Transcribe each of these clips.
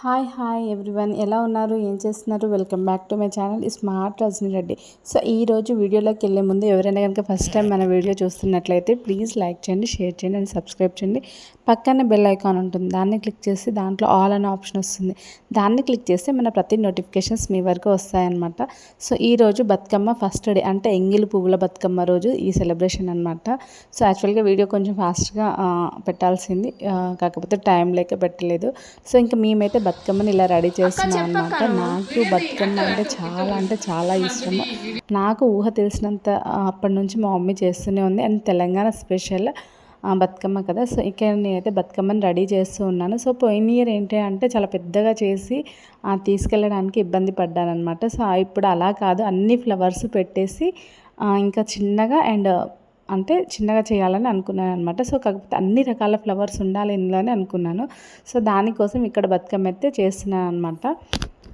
Hi hi everyone. ఎలా ఉన్నారు? ఏం చేస్తున్నారు? Welcome back to my channel. Smart Rajani Reddy. So ఈ రోజు వీడియోలోకి వెళ్ళే ముందు ఎవరైనా కనుక ఫస్ట్ టైం మన వీడియో చూస్తున్నట్లయితే ప్లీజ్ లైక్ చేయండి షేర్ చేయండి అండ్ సబ్స్క్రైబ్ చేయండి. పక్కన బెల్ ఐకాన్ ఉంటుంది. దాన్ని క్లిక్ చేసి దాంట్లో ఆల్ అనే ఆప్షన్ వస్తుంది. దాన్ని క్లిక్ చేస్తే మన ప్రతి నోటిఫికేషన్స్ మీ వరకు వస్తాయన్నమాట. సో ఈ రోజు బతుకమ్మ ఫస్ట్ డే అంటే ఎంగిలి పువ్వుల బతుకమ్మ రోజు ఈ సెలబ్రేషన్ అనమాట సో యాక్చువల్గా వీడియో కొంచెం ఫాస్ట్గా పెట్టాల్సింది. కాకపోతే టైం లేక పెట్టలేదు. సో ఇంకా మేమైతే బతుకమ్మని ఇలా రెడీ చేస్తున్నాం అనమాట నాకు బతుకమ్మ అంటే చాలా అంటే చాలా ఇష్టము. నాకు ఊహ తెలిసినంత అప్పటి నుంచి మా మమ్మీ చేస్తూనే ఉంది. అండ్ తెలంగాణ స్పెషల్ బతుకమ్మ కదా. సో ఇక్కడ నేనైతే బతుకమ్మని రెడీ చేస్తూ ఉన్నాను. సో పోయిన ఇయర్ ఏంటి అంటే చాలా పెద్దగా చేసి తీసుకెళ్ళడానికి ఇబ్బంది పడ్డాను అనమాట సో ఇప్పుడు అలా కాదు. అన్ని ఫ్లవర్స్ పెట్టేసి ఇంకా చిన్నగా అండ్ అంటే చిన్నగా చేయాలని అనుకున్నాను అనమాట సో కాకపోతే అన్ని రకాల ఫ్లవర్స్ ఉండాలి ఇందులోనే అనుకున్నాను. సో దానికోసం ఇక్కడ బతుకమ్మ అయితే చేస్తున్నాను అనమాట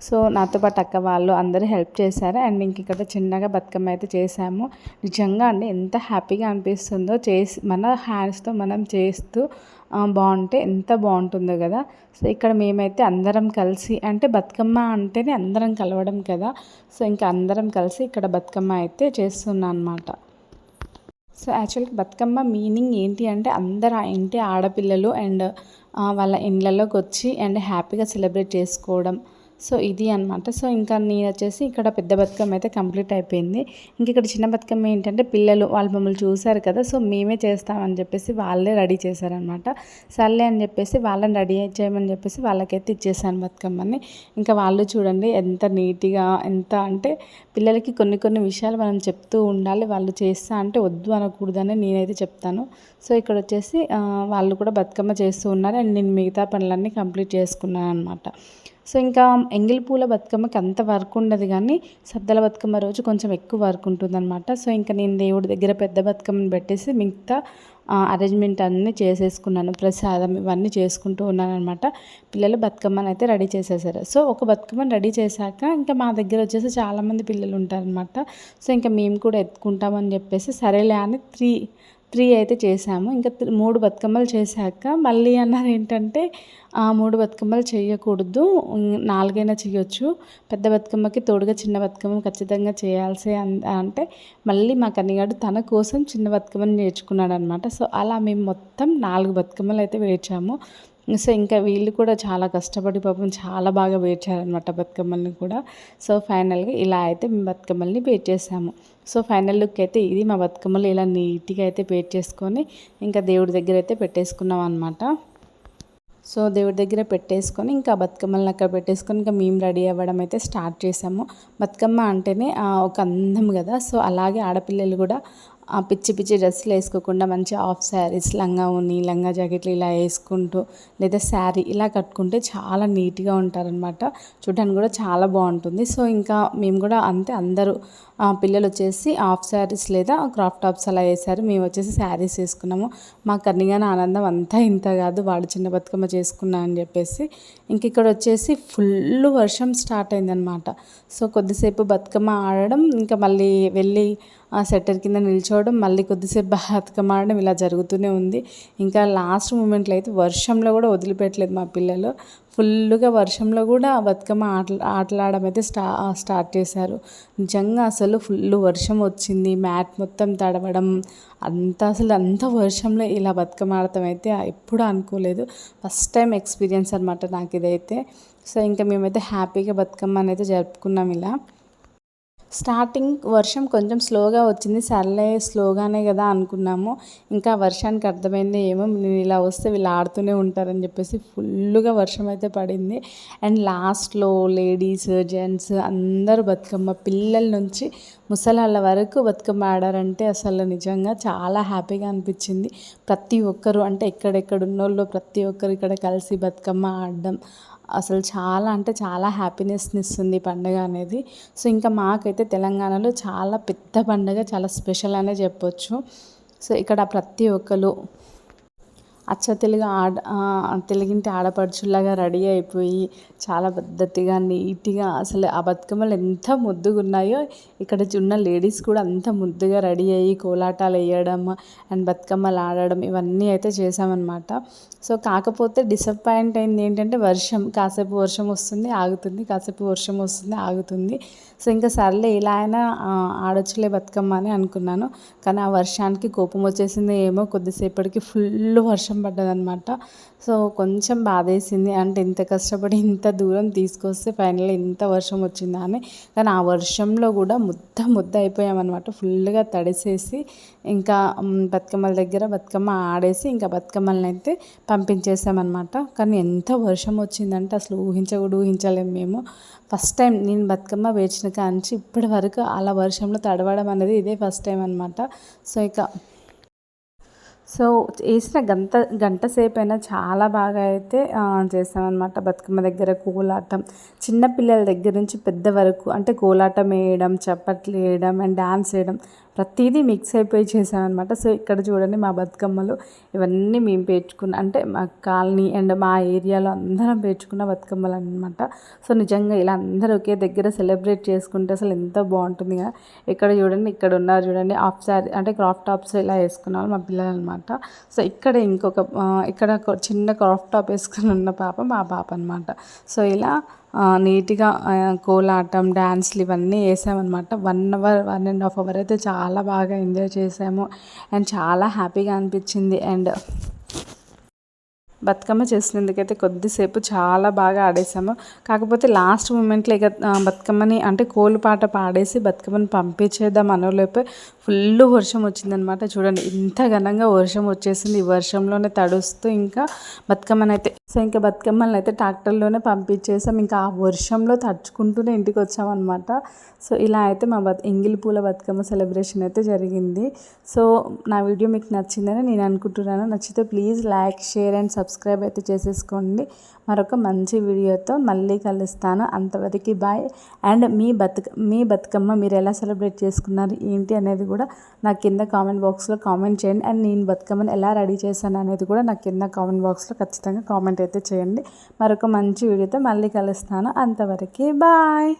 సో నాతో పాటు అక్క వాళ్ళు అందరూ హెల్ప్ చేశారు. అండ్ ఇంక ఇక్కడ చిన్నగా బతుకమ్మ అయితే చేసాము నిజంగా అండి ఎంత హ్యాపీగా అనిపిస్తుందో చేసి మన హ్యాండ్స్తో మనం చేస్తూ బాగుంటే ఎంత బాగుంటుందో కదా. సో ఇక్కడ మేమైతే అందరం కలిసి అంటే బతుకమ్మ అంటేనే అందరం కలవడం కదా. సో ఇంకా అందరం కలిసి ఇక్కడ బతుకమ్మ అయితే చేస్తున్నాను అనమాట సో యాక్చువల్గా బతుకమ్మ మీనింగ్ ఏంటి అంటే అందరు ఆ ఇంటి ఆడపిల్లలు అండ్ వాళ్ళ ఇండ్లలోకి వచ్చి అండ్ హ్యాపీగా సెలబ్రేట్ చేసుకోవడం. సో ఇది అనమాట సో ఇంకా నేను వచ్చేసి ఇక్కడ పెద్ద బతుకమ్మ అయితే కంప్లీట్ అయిపోయింది. ఇంక ఇక్కడ చిన్న బతుకమ్మ ఏంటంటే పిల్లలు వాళ్ళు మమ్మల్ని చూశారు కదా సో మేమే చేస్తామని చెప్పేసి వాళ్ళే రెడీ చేశారనమాట సర్లే అని చెప్పేసి వాళ్ళని రెడీ చేయమని చెప్పేసి వాళ్ళకైతే ఇచ్చేసాను బతుకమ్మని. ఇంకా వాళ్ళు చూడండి ఎంత నీట్గా ఎంత అంటే పిల్లలకి కొన్ని కొన్ని విషయాలు మనం చెప్తూ ఉండాలి వాళ్ళు చేస్తా అంటే వద్దు అనకూడదని నేనైతే చెప్తాను. సో ఇక్కడ వచ్చేసి వాళ్ళు కూడా బతుకమ్మ చేస్తూ ఉన్నారు. అండ్ నేను మిగతా పనులన్నీ కంప్లీట్ చేసుకున్నాను అనమాట సో ఇంకా ఎంగిల్ పూల బతుకమ్మకి అంత వర్క్ ఉండదు కానీ సద్దల బతుకమ్మ రోజు కొంచెం ఎక్కువ వర్క్ ఉంటుందన్నమాట. సో ఇంకా నేను దేవుడి దగ్గర పెద్ద బతుకమ్మని పెట్టేసి మిగతా అరేంజ్మెంట్ అన్నీ చేసేసుకున్నాను. ప్రసాదం ఇవన్నీ చేసుకుంటూ ఉన్నాను అనమాట పిల్లలు బతుకమ్మని అయితే రెడీ చేసేసారు. సో ఒక బతుకమ్మని రెడీ చేశాక ఇంకా మా దగ్గర వచ్చేసి చాలామంది పిల్లలు ఉంటారనమాట సో ఇంకా మేము కూడా ఎత్తుకుంటామని చెప్పేసి సరేలే అని త్రీ త్రీ అయితే చేసాము ఇంకా మూడు బతుకమ్మలు చేశాక మళ్ళీ అన్నారు ఏంటంటే ఆ మూడు బతుకమ్మలు చేయకూడదు. నాలుగైనా చేయొచ్చు. పెద్ద బతుకమ్మకి తోడుగా చిన్న బతుకమ్మ ఖచ్చితంగా చేయాల్సి అంటే మళ్ళీ మా కన్నిగాడు తన కోసం చిన్న బతుకమ్మని నేర్చుకున్నాడు అనమాట సో అలా మేము మొత్తం నాలుగు బతుకమ్మలు అయితే వేచాము. సో ఇంకా వీళ్ళు కూడా చాలా కష్టపడి పాపం చాలా బాగా పేర్చారనమాట బతుకమ్మల్ని కూడా. సో ఫైనల్గా ఇలా అయితే మేము బతుకమ్మల్ని పేర్ చేసాము సో ఫైనల్ లుక్ అయితే ఇది మా బతుకమ్మలు ఇలా నీట్గా అయితే పేర్ చేసుకొని ఇంకా దేవుడి దగ్గర అయితే పెట్టేసుకున్నాం అనమాట సో దేవుడి దగ్గర పెట్టేసుకొని ఇంకా బతుకమ్మల్ని అక్కడ పెట్టేసుకొని ఇంకా మేము రెడీ అవ్వడం అయితే స్టార్ట్ చేసాము బతుకమ్మ అంటేనే ఒక అందం కదా. సో అలాగే ఆడపిల్లలు కూడా పిచ్చి పిచ్చి డ్రెస్సులు వేసుకోకుండా మంచి హాఫ్ శారీస్ లంగా ఉని లంగా జాకెట్లు ఇలా వేసుకుంటూ లేదా శారీ ఇలా కట్టుకుంటే చాలా నీట్గా ఉంటారనమాట చూడడానికి కూడా చాలా బాగుంటుంది. సో ఇంకా మేము కూడా అంతే అందరూ పిల్లలు వచ్చేసి హాఫ్ శారీస్ లేదా క్రాప్ టాప్స్ అలా వేసారు మేము వచ్చేసి శారీస్ వేసుకున్నాము. మా కన్నిగాన ఆనందం అంతా ఇంత కాదు. వాడు చిన్న బతుకమ్మ చేసుకున్నా అని చెప్పేసి ఇంక ఇక్కడ వచ్చేసి ఫుల్ వర్షం స్టార్ట్ అయిందనమాట సో కొద్దిసేపు బతుకమ్మ ఆడడం ఇంకా మళ్ళీ వెళ్ళి ఆ సెట్టర్ కింద నిల్చోవడం మళ్ళీ కొద్దిసేపు బతుకమ్మ ఆడడం ఇలా జరుగుతూనే ఉంది. ఇంకా లాస్ట్ మూమెంట్లో అయితే వర్షంలో కూడా వదిలిపెట్టలేదు మా పిల్లలు. ఫుల్గా వర్షంలో కూడా బతుకమ్మ ఆటలు ఆటలాడడం అయితే స్టా స్టార్ట్ చేశారు. నిజంగా అసలు ఫుల్ వర్షం వచ్చింది. మ్యాట్ మొత్తం తడవడం అంత అసలు అంత వర్షంలో ఇలా బతుకమ్మ ఆడటం అయితే ఎప్పుడూ అనుకోలేదు. ఫస్ట్ టైం ఎక్స్పీరియన్స్ అనమాట నాకు ఇదైతే. సో ఇంకా మేమైతే హ్యాపీగా బతుకమ్మ అనేది జరుపుకున్నాం ఇలా. స్టార్టింగ్ వర్షం కొంచెం స్లోగా వచ్చింది. సర్లే స్లోగానే కదా అనుకున్నాము. ఇంకా వర్షానికి అర్థమైంది ఏమో నేను ఇలా వస్తే వీళ్ళు ఆడుతూనే ఉంటారని చెప్పేసి ఫుల్గా వర్షం అయితే పడింది. అండ్ లాస్ట్లో లేడీస్ జెంట్స్ అందరూ బతుకమ్మ పిల్లల నుంచి ముసలాళ్ళ వరకు బతుకమ్మ ఆడారంటే అసలు నిజంగా చాలా హ్యాపీగా అనిపించింది. ప్రతి ఒక్కరు అంటే ఎక్కడెక్కడ ఉన్నోళ్ళు ప్రతి ఒక్కరు ఇక్కడ కలిసి బతుకమ్మ ఆడడం అసలు చాలా అంటే చాలా హ్యాపీనెస్ని ఇస్తుంది ఈ పండుగ అనేది. సో ఇంకా మాకైతే తెలంగాణలో చాలా పెద్ద పండుగ చాలా స్పెషల్ అనే చెప్పొచ్చు. సో ఇక్కడ ప్రతి ఒక్కరు అచ్చ తెలుగు ఆడ తెలుగింటి ఆడపడుచులాగా రెడీ అయిపోయి చాలా పద్ధతిగా నీట్గా అసలు ఆ బతుకమ్మలు ఎంత ముద్దుగా ఉన్నాయో ఇక్కడ ఉన్న లేడీస్ కూడా అంత ముద్దుగా రెడీ అయ్యి కోలాటాలు వేయడం అండ్ బతుకమ్మలు ఆడడం ఇవన్నీ అయితే చేసామన్నమాట సో కాకపోతే డిసప్పాయింట్ అయింది ఏంటంటే వర్షం కాసేపు వర్షం వస్తుంది ఆగుతుంది కాసేపు వర్షం వస్తుంది ఆగుతుంది. సో ఇంకా సర్లే ఇలా అయినా ఆడొచ్చులే బతుకమ్మ అని అనుకున్నాను. కానీ ఆ వర్షానికి కోపం వచ్చేసింది ఏమో కొద్దిసేపటికి ఫుల్ వర్షం పడ్డదనమాట సో కొంచెం బాధేసింది. అంటే ఇంత కష్టపడి ఇంత దూరం తీసుకొస్తే ఫైనల్ ఇంత వర్షం వచ్చిందా అని. కానీ ఆ వర్షంలో కూడా ముద్ద ముద్ద అయిపోయామన్నమాట. ఫుల్గా తడిసేసి ఇంకా బతుకమ్మల దగ్గర బతుకమ్మ ఆడేసి ఇంకా బతుకమ్మల్ని అయితే పంపించేసామన్నమాట. కానీ ఎంత వర్షం వచ్చిందంటే అసలు ఊహించకూడదు కూడా ఊహించలేము మేము. ఫస్ట్ టైం నేను బతుకమ్మ వేచిన కాంచి ఇప్పటి వరకు అలా వర్షంలో తడవడం అనేది ఇదే ఫస్ట్ టైం అనమాట సో ఇక సో వేసిన గంట గంట సేపు అయినా చాలా బాగా అయితే చేసామన్నమాట బతుకమ్మ దగ్గర కోలాటం. చిన్నపిల్లల దగ్గర నుంచి పెద్ద వరకు అంటే కోలాటం వేయడం చప్పట్లు వేయడం అండ్ డ్యాన్స్ వేయడం ప్రతిదీ మిక్స్ అయిపోయి చేసామన్నమాట సో ఇక్కడ చూడండి మా బతుకమ్మలు ఇవన్నీ మేము పేర్చుకున్న అంటే మా కాలనీ అండ్ మా ఏరియాలో అందరం పేర్చుకున్న బతుకమ్మలు అనమాట సో నిజంగా ఇలా అందరూ ఒకే దగ్గర సెలబ్రేట్ చేసుకుంటే అసలు ఎంత బాగుంటుంది కదా. ఇక్కడ చూడండి ఇక్కడ ఉన్నారు చూడండి ఆఫ్ శారీ అంటే క్రాఫ్ట్ టాప్స్ ఇలా వేసుకున్నారు మా పిల్లలు అనమాట సో ఇక్కడ ఇంకొక ఇక్కడ చిన్న క్రాఫ్ట్ టాప్ వేసుకుని ఉన్న పాప మా పాప అనమాట సో ఇలా నీట్గా కోలాటం డ్యాన్స్లు ఇవన్నీ వేసామన్నమాట. One hour one and half hour అయితే చాలా బాగా ఎంజాయ్ చేసాము. అండ్ చాలా హ్యాపీగా అనిపించింది. అండ్ బతుకమ్మ చేసినందుకైతే కొద్దిసేపు చాలా బాగా ఆడేసాము. కాకపోతే లాస్ట్ మూమెంట్లో ఇక బతుకమ్మని అంటే కోలు పాట పాడేసి బతుకమ్మని పంపించేద్దాం అనలోపే ఫుల్ వర్షం వచ్చిందనమాట చూడండి ఇంత ఘనంగా వర్షం వచ్చేసింది. ఈ వర్షంలోనే తడుస్తూ ఇంకా బతుకమ్మని అయితే సో ఇంకా బతుకమ్మల్ని అయితే ట్రాక్టర్లోనే పంపించేసాం. ఇంకా ఆ వర్షంలో తడుచుకుంటూనే ఇంటికి వచ్చామన్నమాట. సో ఇలా అయితే మా బత్ ఎంగిలి పూల బతుకమ్మ సెలబ్రేషన్ అయితే జరిగింది. సో నా వీడియో మీకు నచ్చిందని నేను అనుకుంటున్నాను. నచ్చితే please like share and subscribe అయితే చేసేసుకోండి. మరొక మంచి వీడియోతో మళ్ళీ కలుస్తాను. అంతవరకు బాయ్. అండ్ మీ బతుక మీ బతుకమ్మ మీరు ఎలా సెలబ్రేట్ చేసుకున్నారు ఏంటి అనేది కూడా నాకు కింద కామెంట్ బాక్స్లో కామెంట్ చేయండి. అండ్ నేను బతుకమ్మని ఎలా రెడీ చేశాను అనేది కూడా నాకు కింద కామెంట్ బాక్స్లో ఖచ్చితంగా కామెంట్ అయితే చేయండి. మరొక మంచి వీడియోతో మళ్ళీ కలుస్తాను. అంతవరకు బాయ్!